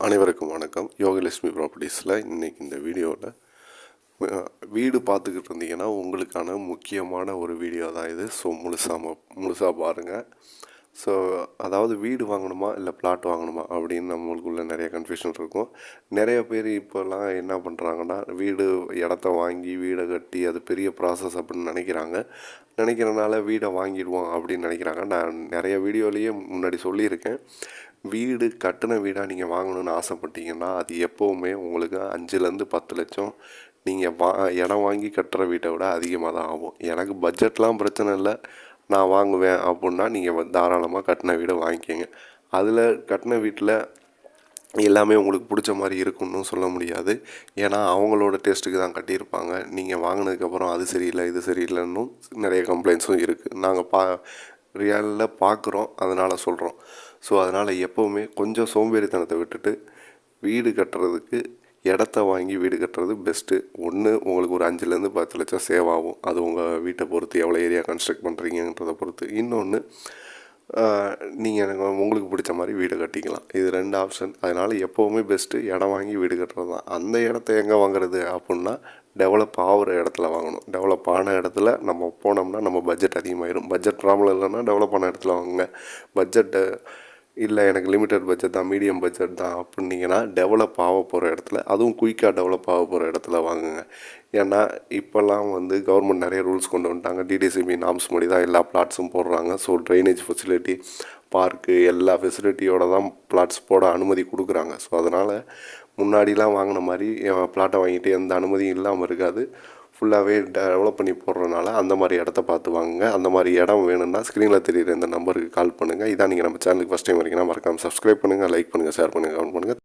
அனைவருக்கும் வணக்கம். யோகலட்சுமி ப்ராப்பர்ட்டிஸில் இன்றைக்கி இந்த வீடியோவில் வீடு பார்த்துக்கிட்டு இருந்தீங்கன்னா உங்களுக்கான முக்கியமான ஒரு வீடியோ தான் இது ஸோ முழுசாக முழுசாக பாருங்கள் ஸோ அதாவது வீடு வாங்கணுமா? இல்லை பிளாட் வாங்கணுமா? அப்படின்னு நம்மளுக்குள்ள நிறைய கன்ஃபியூஷன் இருக்கும். நிறைய பேர் இப்போல்லாம் என்ன பண்ணுறாங்கன்னா வீடு இடத்த வாங்கி வீடை கட்டி அது பெரிய ப்ராசஸ் அப்படின்னு நினைக்கிறாங்க. நினைக்கிறனால வீடை வாங்கிடுவோம் அப்படின்னு நினைக்கிறாங்க. நான் நிறைய வீடியோலேயே முன்னாடி சொல்லியிருக்கேன். வீடு கட்டின வீடாக நீங்கள் வாங்கணும்னு ஆசைப்பட்டீங்கன்னா அது எப்போவுமே உங்களுக்கு அஞ்சுலேருந்து பத்து லட்சம் நீங்கள் வா இடம் வாங்கி கட்டுற வீட்டை விட அதிகமாக தான் ஆகும். எனக்கு பட்ஜெட்லாம் பிரச்சனை இல்லை. நான் வாங்குவேன் அப்படின்னா நீங்கள் தாராளமாக கட்டின வீடை வாங்கிக்கோங்க. அதில் கட்டின வீட்டில் எல்லாமே உங்களுக்கு பிடிச்ச மாதிரி இருக்குன்னு சொல்ல முடியாது. ஏன்னா அவங்களோட டேஸ்ட்டுக்கு தான் கட்டியிருப்பாங்க. நீங்கள் வாங்கினதுக்கப்புறம் அது சரியில்லை இது சரியில்லைன்னும் நிறைய கம்ப்ளைண்ட்ஸும் இருக்குது நாங்கள் பா ரியலில் பார்க்குறோம் அதனால் சொல்கிறோம் ஸோ அதனால் எப்போவுமே கொஞ்சம் சோம்பேறித்தனத்தை விட்டுட்டு வீடு கட்டுறதுக்கு இடத்த வாங்கி வீடு கட்டுறது பெஸ்ட்டு ஒன்று உங்களுக்கு ஒரு அஞ்சுலேருந்து பத்து லட்சம் சேவ் ஆகும். அது உங்கள் வீட்டை பொறுத்து எவ்வளோ ஏரியா கன்ஸ்ட்ரக்ட் பண்ணுறீங்கன்றதை பொறுத்து. இன்னொன்று நீங்கள் எனக்கு உங்களுக்கு பிடிச்ச மாதிரி வீடு கட்டிக்கலாம். இது ரெண்டு ஆப்ஷன் அதனால் எப்போவுமே பெஸ்ட்டு இடம் வாங்கி வீடு கட்டுறது தான். அந்த இடத்த எங்கே வாங்குறது அப்புடின்னா டெவலப் ஆகிற இடத்துல வாங்கணும். டெவலப் ஆன இடத்துல நம்ம போனோம்னா நம்ம பட்ஜெட் அதிகமாகிடும் பட்ஜெட் ப்ராப்ளம் இல்லைன்னா டெவலப் ஆன இடத்துல வாங்குங்க. பட்ஜெட்டை இல்லை எனக்கு லிமிட்டட் பட்ஜெட் தான் மீடியம் பட்ஜெட் தான் அப்படின்னீங்கன்னா டெவலப் ஆக போகிற இடத்துல அதுவும் குயிக்காக டெவலப் ஆக போகிற இடத்துல வாங்குங்க. ஏன்னா இப்போல்லாம் வந்து கவர்மெண்ட் நிறைய ரூல்ஸ் கொண்டு வந்துட்டாங்க. டிடிசிபி நாம்ஸ் படி தான் எல்லா பிளாட்ஸும் போடுறாங்க. ஸோ ட்ரைனேஜ் ஃபெசிலிட்டி பார்க்கு எல்லா ஃபெசிலிட்டியோட தான் பிளாட்ஸ் போட அனுமதி கொடுக்குறாங்க. ஸோ அதனால் முன்னாடிலாம் வாங்கின மாதிரி பிளாட்டை வாங்கிட்டு எந்த அனுமதியும் இல்லாமல் இருக்காது. ஃபுல்லாகவே டெவலப் பண்ணி போடுறதுனால அந்த மாதிரி இடத்த பார்த்து வாங்குங்க. அந்த மாதிரி இடம் வேணும்னா ஸ்க்ரீனில் தெரியுற இந்த நம்பருக்கு கால் பண்ணுங்கள் இதான் நீங்கள் நம்ம சேனலுக்கு ஃபஸ்ட் டைம் வரீங்கன்னா மறக்காமல் சப்ஸ்கிரைப் பண்ணுங்கள் லைக் பண்ணுங்கள் ஷேர் பண்ணுங்கள் கமெண்ட் பண்ணுங்கள்